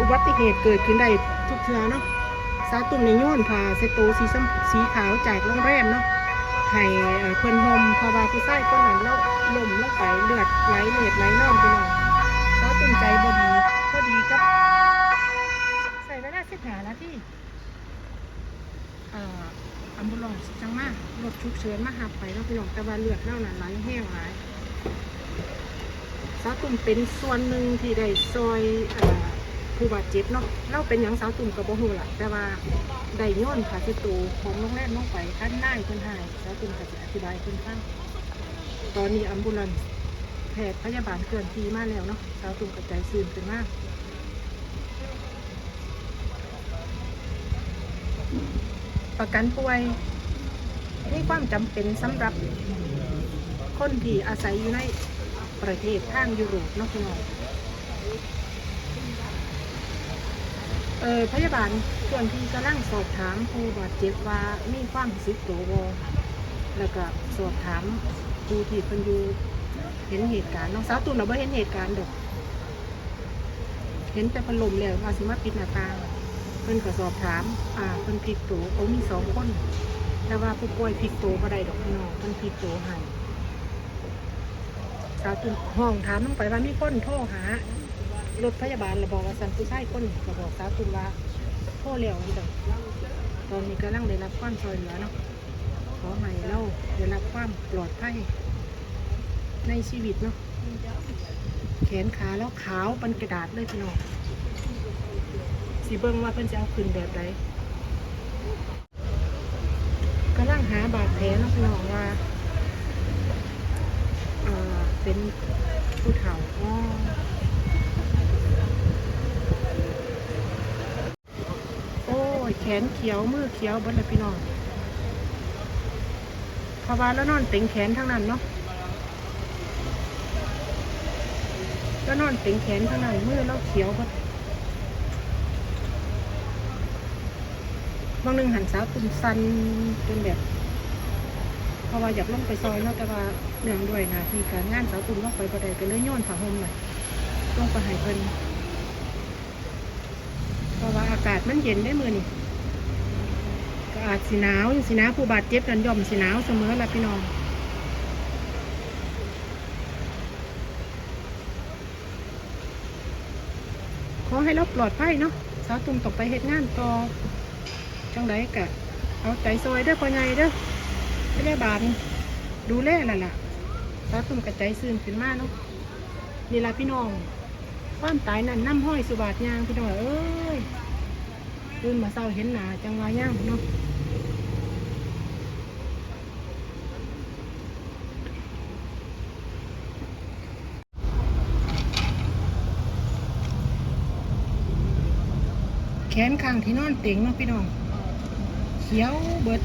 อุบัติเหตุเกิดขึ้นได้ทุกเทือเนาะสาตุ่มในย้อนพาเซโตสีส้มสีขาวจากโรงแรมเนาะให้เอ่อนหมพราะว่าผู้ชายคนนั้นแล้วล้มลงไปเลือดไหลเลือดไหลน่องพี่น้องสาตุ่มใจบ่ดีพอดีกับ ใส่เวลาสิบหานาทีเอ่ออัมบูลองจังมากรถฉุกเฉินมาหับไปเนาะพี่น้องแต่ว่าเลือดเล่าน่ะไหลแห้งไหลายสาตุ่มเป็นส่วนหนึ่งที่ได้ซอยเอ่อ ผู้บาดเจ็บเนาะเราเป็นอย่างสาวตุ่มกับบ่ฮู้ล่ะ แต่ว่าได้ย้อนผ่าเสตูของโรงแรมลงไปขั้นได้เพิ่นหายสาวตุ่มก็จะอธิบายให้เพิ่นฟังตอนนี้อัมบูลันแพทย์พยาบาลเกินทีมาแล้วเนาะสาวตุ่มกระจซื่นขึ้นมากประกันป่วยมีความจำเป็นสำหรับคนที่อาศัยอยู่ในประเทศทางยุโรปเนาะพี่น้อง เออพยาบาลส่วนที่กำลังสอบถามผู้บาดเจ็บว่ามีความรู้สึกตัวแล้วก็สอบถามผู้ที่เพิ่นอยู่เห็นเหตุการณ์น้องสาวตุ่นเราไม่เห็นเหตุการณ์ดอกเห็นแต่พัดลมแล้วว่าสิมาปิดหน้าต่างเพิ่นก็สอบถาม อ่าเพิ่นพลิกตัวเขามีสองคน แต่ว่าผู้ป่วยพลิกตัวบ่ได้ดอกพี่น้องเพิ่นพลิกตัวให้สาวตุนห้องถามลงไปว่ามีคนโทรหา รถพยาบาลระบอกว่าสันผู้ชายคนระบอกสาวตุนว่าโทรเร็วนี่ดอกตอนนี้กำลังได้รับความช่วยเหลือเนาะขอให้เราได้รับความปลอดภัยในชีวิตเนาะแขนขาแล้วขาวเป็นกระดาษเลยพี่น้องสีเบิ้งว่าเพิ่นจะเอาขึ้นแบบใดกำลังหาบาดแผลเนาะพี่น้องว่าเอ่อเป็นผู้เฒ่าอ๋อโอ้ย แขนเขียวมือเขียวบดเลยพี่น้องเพราะว่าแล้วนอนเต็งแขนทั้งนั้นเนาะแล้วนอนเต็งแขนทั้งนั้นมือเราเขียวเบดบางหนึ่งหันสาวตุ่มสันเป็นแบบเพราะว่าอยากลงไปซอยเนาะแต่ว่าเนื่องด้วยนะที่การงานสาวตุ่มลงไปบ่ได้ก็เลยโยนผ้าห่มน่ะลงไปให้เพิ่นเพราะว่าอากาศมันเย็นได้มือนี่ ก็อาจสิหนาวอยู่สิหนาวผู้บาดเจ็บกันย่อมสิหนาวเสมอละพี่น้องขอให้เราปลอดภัยเนาะสาวตุ่มตกไปเฮ็ดงานต่อจังไดกะเอาใจซอยเด้อพ่อใหญ่เด้อพยาบาลดูแลนั่นล่ะสาวตุ่มกระใจซื่นขึ้นมาเนาะนี่ละพี่น้องความตายนั่นน้ำห้อยสุบาทยางพี่น้องเอ้ยตื่นมาเศร้าเห็นหนาจังวะย่างเนาะ นข้างที่นอนเต็งเนาะพี่น้อง เขียวเบิด